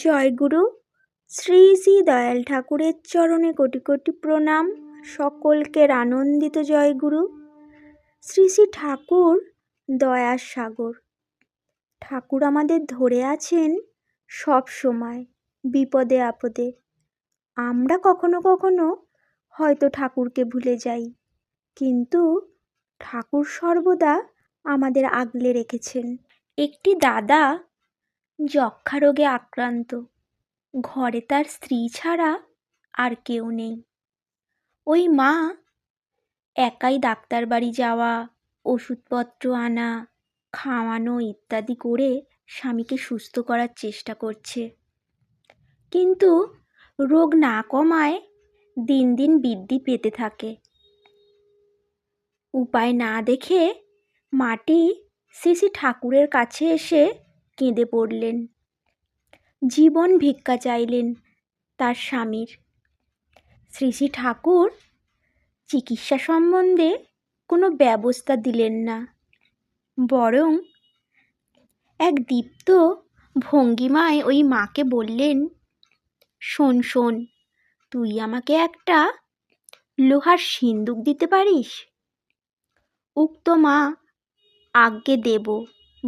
জয়গুরু, শ্রী শ্রী দয়াল ঠাকুরের চরণে কোটি কোটি প্রণাম। সকলকে আনন্দিত জয়গুরু। শ্রী শ্রী ঠাকুর দয়ার সাগর। ঠাকুর আমাদের ধরে আছেন সব সময়, বিপদে আপদে। আমরা কখনো কখনো হয়তো ঠাকুরকে ভুলে যাই, কিন্তু ঠাকুর সর্বদা আমাদের আগলে রেখেছেন। একটি দাদা যক্ষা রোগে আক্রান্ত। ঘরে তার স্ত্রী ছাড়া আর কেউ নেই। ওই মা একাই ডাক্তার বাড়ি যাওয়া, ওষুধপত্র আনা, খাওয়ানো ইত্যাদি করে স্বামীকে সুস্থ করার চেষ্টা করছে। কিন্তু রোগ না কমায় দিন দিন বৃদ্ধি পেতে থাকে। উপায় না দেখে মাটি শ্রী শ্রী ঠাকুরের কাছে এসে কেঁদে পড়লেন। জীবন ভিক্ষা চাইলেন তার স্বামীর। শ্রী শ্রী ঠাকুর চিকিৎসা সম্বন্ধে কোনো ব্যবস্থা দিলেন না, বরং এক দীপ্ত ভঙ্গিমায় ওই মাকে বললেন, শোন শোন, তুই আমাকে একটা লোহার সিন্দুক দিতে পারিস? উক্ত মা আজ্ঞে দেব।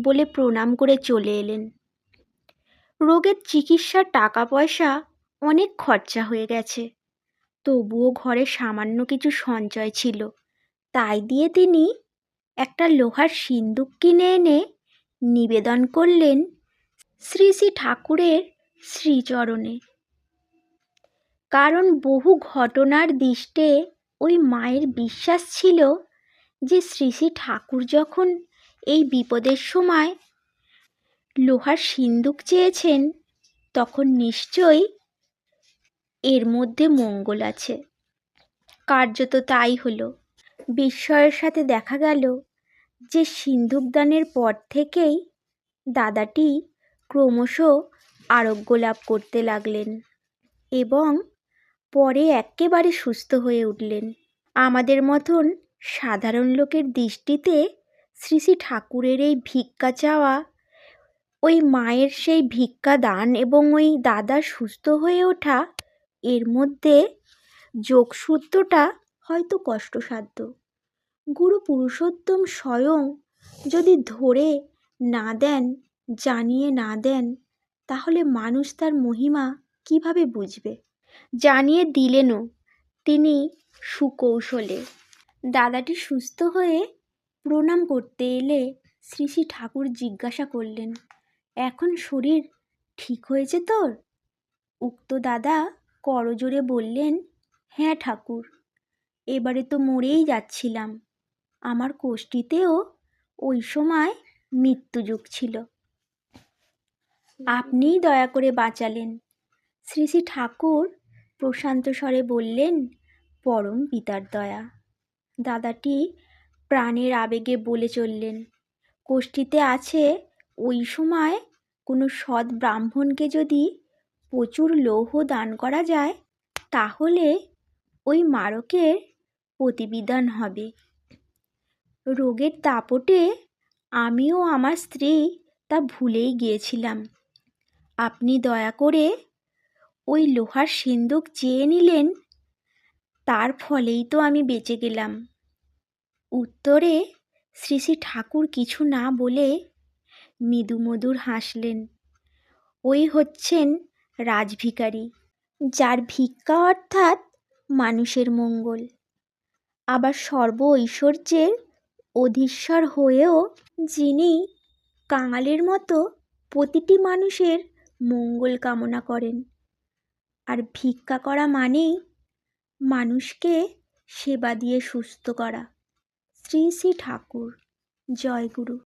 বলে প্রণাম করে চলে এলেন। রোগের চিকিৎসার টাকা পয়সা অনেক খরচা হয়ে গেছে। তবুও ঘরে সামান্য কিছু সঞ্চয় ছিল। তাই দিয়ে তিনি একটা লোহার সিন্দুক কিনে এনে নিবেদন করলেন শ্রী শ্রী ঠাকুরের শ্রীচরণে। কারণ বহু ঘটনার দৃষ্টে ওই মায়ের বিশ্বাস ছিল যে শ্রী শ্রী ঠাকুর যখন এই বিপদের সময় লোহার সিন্দুক চেয়েছেন, তখন নিশ্চয়ই এর মধ্যে মঙ্গল আছে। কার্যত তাই হলো। বিস্ময়ের সাথে দেখা গেল যে সিন্দুকদানের পর থেকেই দাদাটি ক্রমশ আরোগ্য লাভ করতে লাগলেন এবং পরে একেবারে সুস্থ হয়ে উঠলেন। আমাদের মতন সাধারণ লোকের দৃষ্টিতে শ্রী শ্রী ঠাকুরের এই ভিক্ষা চাওয়া, ওই মায়ের সেই ভিক্ষা দান এবং ওই দাদার সুস্থ হয়ে ওঠা, এর মধ্যে যোগসূত্রটা হয়তো কষ্টসাধ্য। গুরু পুরুষোত্তম স্বয়ং যদি ধরে না দেন, জানিয়ে না দেন, তাহলে মানুষ তার মহিমা কীভাবে বুঝবে? জানিয়ে দিলেনও তিনি সুকৌশলে। দাদাটি সুস্থ হয়ে প্রণাম করতে এলে শ্রী শ্রী ঠাকুর জিজ্ঞাসা করলেন, এখন শরীর ঠিক হয়েছে তোর? উক্ত দাদা করজোরে বললেন হ্যাঁ ঠাকুর, এবারে তো মরেই যাচ্ছিলাম। আমার কোষ্ঠীতেও ওই সময় মৃত্যুযুগ ছিল। আপনিই দয়া করে বাঁচালেন। শ্রী শ্রী ঠাকুর প্রশান্ত স্বরে বললেন, পরম পিতার দয়া। দাদাটি প্রাণের আবেগে বলে চললেন কোষ্ঠীতে আছে ওই সময় কোনো সৎ ব্রাহ্মণকে যদি প্রচুর লৌহ দান করা যায়, তাহলে ওই মারকের প্রতিবিধান হবে। রোগের দাপটে আমিও আমার স্ত্রী তা ভুলেই গিয়েছিলাম। আপনি দয়া করে ওই লোহার সিন্দুক চেয়ে নিলেন, তার ফলেই তো আমি বেঁচে গেলাম। উত্তরে শ্রী শ্রী ঠাকুর কিছু না বলে মৃদুমধুর হাসলেন। ওই হচ্ছেন রাজভিকারী, যার ভিক্ষা অর্থাৎ মানুষের মঙ্গল। আবার সর্ব ঐশ্বর্যের অধীশ্বর হয়েও যিনি কাঙালের মতো প্রতিটি মানুষের মঙ্গল কামনা করেন। আর ভিক্ষা করা মানেই মানুষকে সেবা দিয়ে সুস্থ করা। শ্রী শ্রী ঠাকুর। জয়গুরু